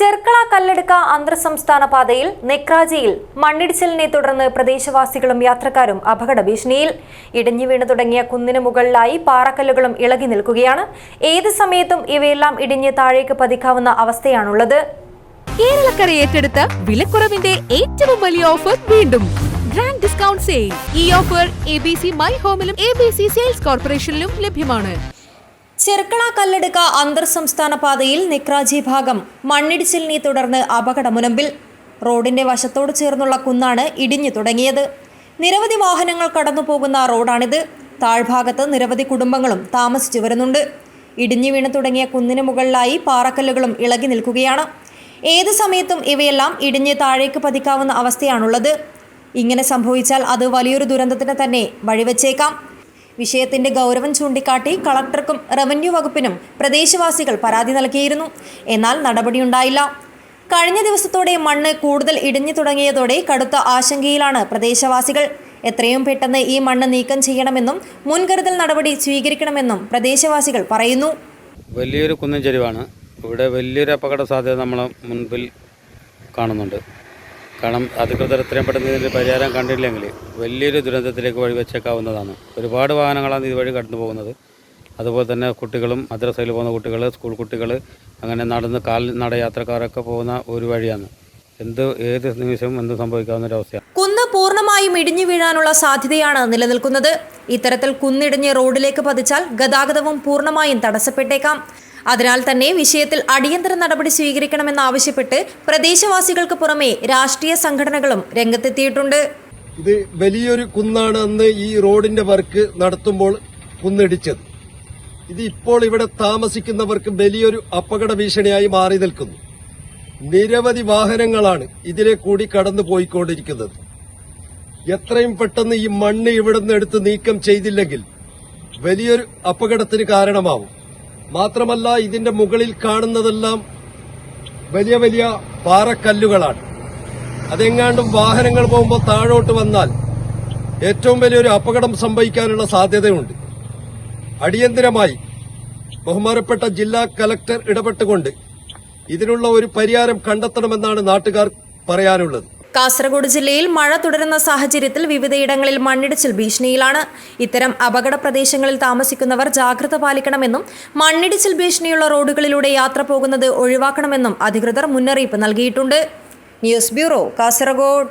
ചെർക്കള കല്ലെടുക്ക അന്തർ സംസ്ഥാന പാതയിൽ നെക്രാജിയിൽ മണ്ണിടിച്ചിലിനെ തുടർന്ന് പ്രദേശവാസികളും യാത്രക്കാരും അപകട ഭീഷണിയിൽ ഇടിഞ്ഞു വീണു തുടങ്ങിയ കുന്നിന് മുകളിലായി പാറക്കല്ലുകളും ഇളകി നിൽക്കുകയാണ്. ഏത് സമയത്തും ഇവയെല്ലാം ഇടിഞ്ഞ് താഴേക്ക് പതിക്കാവുന്ന അവസ്ഥയാണുള്ളത്. കേരളക്കര ഏറ്റെടുത്ത വിലക്കുറവിന്റെ ഏറ്റവും വലിയ ഓഫർ വീണ്ടും. ഗ്രാൻഡ് ഡിസ്കൗണ്ട് സെയിൽ ഈ offer A B C my ഹോമിലും A B C sales കോർപ്പറേഷനിലും ലഭ്യമാണ്. ചെർക്കള കല്ലെടുക്ക അന്തർ സംസ്ഥാന പാതയിൽ നിക്രാജി ഭാഗം മണ്ണിടിച്ചിലിനെ തുടർന്ന് അപകടമുനമ്പിൽ. റോഡിന്റെ വശത്തോട് ചേർന്നുള്ള കുന്നാണ് ഇടിഞ്ഞു തുടങ്ങിയത്. നിരവധി വാഹനങ്ങൾ കടന്നു പോകുന്ന റോഡാണിത്. താഴ്ഭാഗത്ത് നിരവധി കുടുംബങ്ങളും താമസിച്ചു വരുന്നുണ്ട്. ഇടിഞ്ഞു വീണ് തുടങ്ങിയ കുന്നിന് മുകളിലായി പാറക്കല്ലുകളും ഇളകി നിൽക്കുകയാണ്. ഏത് സമയത്തും ഇവയെല്ലാം ഇടിഞ്ഞ് താഴേക്ക് പതിക്കാവുന്ന അവസ്ഥയാണുള്ളത്. ഇങ്ങനെ സംഭവിച്ചാൽ അത് വലിയൊരു ദുരന്തത്തിന് തന്നെ വഴിവെച്ചേക്കാം. വിഷയത്തിന്റെ ഗൗരവം ചൂണ്ടിക്കാട്ടി കളക്ടർക്കും റവന്യൂ വകുപ്പിനും പ്രദേശവാസികൾ പരാതി നൽകിയിരുന്നു. എന്നാൽ നടപടിയുണ്ടായില്ല. കഴിഞ്ഞ ദിവസത്തോടെ മണ്ണ് കൂടുതൽ ഇടിഞ്ഞു തുടങ്ങിയതോടെ കടുത്ത ആശങ്കയിലാണ് പ്രദേശവാസികൾ. എത്രയും പെട്ടെന്ന് ഈ മണ്ണ് നീക്കം ചെയ്യണമെന്നും മുൻകരുതൽ നടപടി സ്വീകരിക്കണമെന്നും പ്രദേശവാസികൾ പറയുന്നു. വലിയൊരു കുന്നൻ ഇവിടെ വലിയൊരു അപകട സാധ്യത നമ്മളെ മുൻപിൽ കാണുന്നുണ്ട്. കാരണം അധികൃതർ എത്രയും പെട്ടെന്ന് ഇതിന്റെ പരിഹാരം കണ്ടില്ലെങ്കിൽ വലിയൊരു ദുരന്തത്തിലേക്ക് വഴി വഴിവെച്ചേക്കാവുന്നതാണ്. ഒരുപാട് വാഹനങ്ങളാണ് ഇതുവഴി കടന്നു പോകുന്നത്. അതുപോലെ തന്നെ കുട്ടികളും മദ്രസയിൽ പോകുന്ന കുട്ടികൾ സ്കൂൾ കുട്ടികൾ അങ്ങനെ നടന്ന് കാൽ നടയാത്രക്കാരൊക്കെ പോകുന്ന ഒരു വഴിയാണ്. എന്ത് ഏത് നിമിഷവും എന്ത് സംഭവിക്കാവുന്ന ഒരവസ്ഥയാണ് കുന്ന് പൂർണമായും ഇടിഞ്ഞു വീഴാനുള്ള സാധ്യതയാണ് നിലനിൽക്കുന്നത്. ഇത്തരത്തിൽ കുന്നിടിഞ്ഞ് റോഡിലേക്ക് പതിച്ചാൽ ഗതാഗതവും പൂർണമായും തടസ്സപ്പെട്ടേക്കാം. അതിനാൽ തന്നെ വിഷയത്തിൽ അടിയന്തര നടപടി സ്വീകരിക്കണമെന്നാവശ്യപ്പെട്ട് പ്രദേശവാസികൾക്ക് പുറമെ രാഷ്ട്രീയ സംഘടനകളും രംഗത്തെത്തിയിട്ടുണ്ട്. ഇത് വലിയൊരു കുന്നാണ് അന്ന് ഈ റോഡിന്റെ വർക്ക് നടത്തുമ്പോൾ കുന്നിടിച്ചത്. ഇത് ഇപ്പോൾ ഇവിടെ താമസിക്കുന്നവർക്ക് വലിയൊരു അപകട ഭീഷണിയായി മാറി നിൽക്കുന്നു. നിരവധി വാഹനങ്ങളാണ് ഇതിലെ കൂടി കടന്നു പോയിക്കൊണ്ടിരിക്കുന്നത്. എത്രയും പെട്ടെന്ന് ഈ മണ്ണ് ഇവിടുന്ന് എടുത്ത് നീക്കം ചെയ്തില്ലെങ്കിൽ വലിയൊരു അപകടത്തിന് കാരണമാവും. മാത്രമല്ല ഇതിന്റെ മുകളിൽ കാണുന്നതെല്ലാം വലിയ വലിയ പാറക്കല്ലുകളാണ്. അതെങ്ങാണ്ടും വാഹനങ്ങൾ പോകുമ്പോൾ താഴോട്ട് വന്നാൽ ഏറ്റവും വലിയൊരു അപകടം സംഭവിക്കാനുള്ള സാധ്യതയുണ്ട്. അടിയന്തിരമായി ബഹുമാനപ്പെട്ട ജില്ലാ കലക്ടർ ഇടപെട്ടുകൊണ്ട് ഇതിനുള്ള ഒരു പരിഹാരം കണ്ടെത്തണമെന്നാണ് നാട്ടുകാർ പറയാനുള്ളത്. കാസർഗോഡ് ജില്ലയിൽ മഴ തുടരുന്ന സാഹചര്യത്തിൽ വിവിധയിടങ്ങളിൽ മണ്ണിടിച്ചിൽ ഭീഷണിയിലാണ്. ഇത്തരം അപകട പ്രദേശങ്ങളിൽ താമസിക്കുന്നവർ ജാഗ്രത പാലിക്കണമെന്നും മണ്ണിടിച്ചിൽ ഭീഷണിയുള്ള റോഡുകളിലൂടെ യാത്ര പോകുന്നത് ഒഴിവാക്കണമെന്നും അധികൃതർ മുന്നറിയിപ്പ് നൽകിയിട്ടുണ്ട്. News bureau Kasaragod.